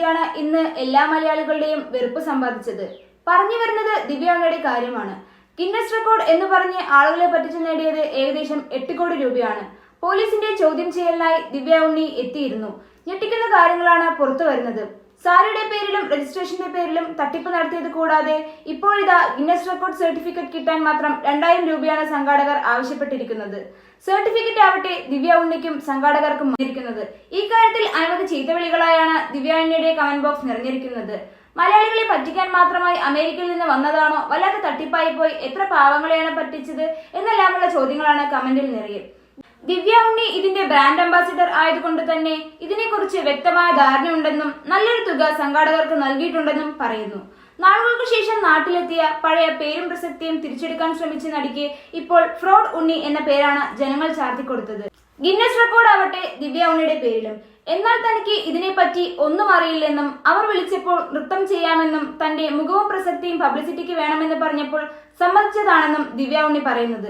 നടിയാണ് ഇന്ന് എല്ലാ മലയാളികളുടെയും വെറുപ്പ് സമ്പാദിച്ചത്. പറഞ്ഞു വരുന്നത് ദിവ്യാംഗയുടെ കാര്യമാണ്. ഗിന്നസ് റെക്കോർഡ് എന്ന് പറഞ്ഞ് ആളുകളെ പറ്റിച്ചു നേടിയത് ഏകദേശം എട്ട് കോടി രൂപയാണ്. പോലീസിന്റെ ചോദ്യം ചെയ്യലിനായി ദിവ്യ ഉണ്ണി എത്തിയിരുന്നു. ഞെട്ടിക്കുന്ന കാര്യങ്ങളാണ് പുറത്തു വരുന്നത്. സാരിയുടെ പേരിലും രജിസ്ട്രേഷന്റെ പേരിലും തട്ടിപ്പ് നടത്തിയത് കൂടാതെ ഇപ്പോഴിതാ ഗിന്നസ് റെക്കോർഡ് സർട്ടിഫിക്കറ്റ് കിട്ടാൻ മാത്രം രണ്ടായിരം രൂപയാണ് സംഘാടകർ ആവശ്യപ്പെട്ടിരിക്കുന്നത്. സർട്ടിഫിക്കറ്റ് ആവട്ടെ ദിവ്യ ഉണ്ണിക്കും സംഘാടകർക്കും ഈ കാര്യത്തിൽ അനവധി ചീത്തവിളികളായാണ് ദിവ്യ ഉണ്ണിയുടെ കമന്റ് ബോക്സ് നിറഞ്ഞിരിക്കുന്നത്. മലയാളികളെ പറ്റിക്കാൻ മാത്രമായി അമേരിക്കയിൽ നിന്ന് വന്നതാണോ? വല്ലാത്ത തട്ടിപ്പായി പോയി. എത്ര പാവങ്ങളെയാണ് പറ്റിച്ചത്? എന്നെല്ലാമുള്ള ചോദ്യങ്ങളാണ് കമന്റിൽ നിറയെ. ദിവ്യ ഉണ്ണി ഇതിന്റെ ബ്രാൻഡ് അംബാസിഡർ ആയതുകൊണ്ട് തന്നെ ഇതിനെക്കുറിച്ച് വ്യക്തമായ ധാരണയുണ്ടെന്നും നല്ലൊരു തുക സംഘാടകർക്ക് നൽകിയിട്ടുണ്ടെന്നും പറയുന്നു. നാളുകൾക്ക് ശേഷം നാട്ടിലെത്തിയ പഴയ പേരും പ്രസക്തിയും തിരിച്ചെടുക്കാൻ ശ്രമിച്ച നടിക്ക് ഇപ്പോൾ ഫ്രോഡ് ഉണ്ണി എന്ന പേരാണ് ജനങ്ങൾ ചാർത്തിക്കൊടുത്തത്. ഗിന്നസ് റെക്കോർഡ് ആവട്ടെ ദിവ്യ ഉണ്ണിയുടെ പേരിലും. എന്നാൽ തനിക്ക് ഇതിനെപ്പറ്റി ഒന്നും അറിയില്ലെന്നും അവർ വിളിച്ചപ്പോൾ നൃത്തം ചെയ്യാമെന്നും തന്റെ മുഖവും പ്രസക്തിയും പബ്ലിസിറ്റിക്ക് വേണമെന്ന് പറഞ്ഞപ്പോൾ സമ്മതിച്ചതാണെന്നും ദിവ്യ ഉണ്ണി പറയുന്നത്.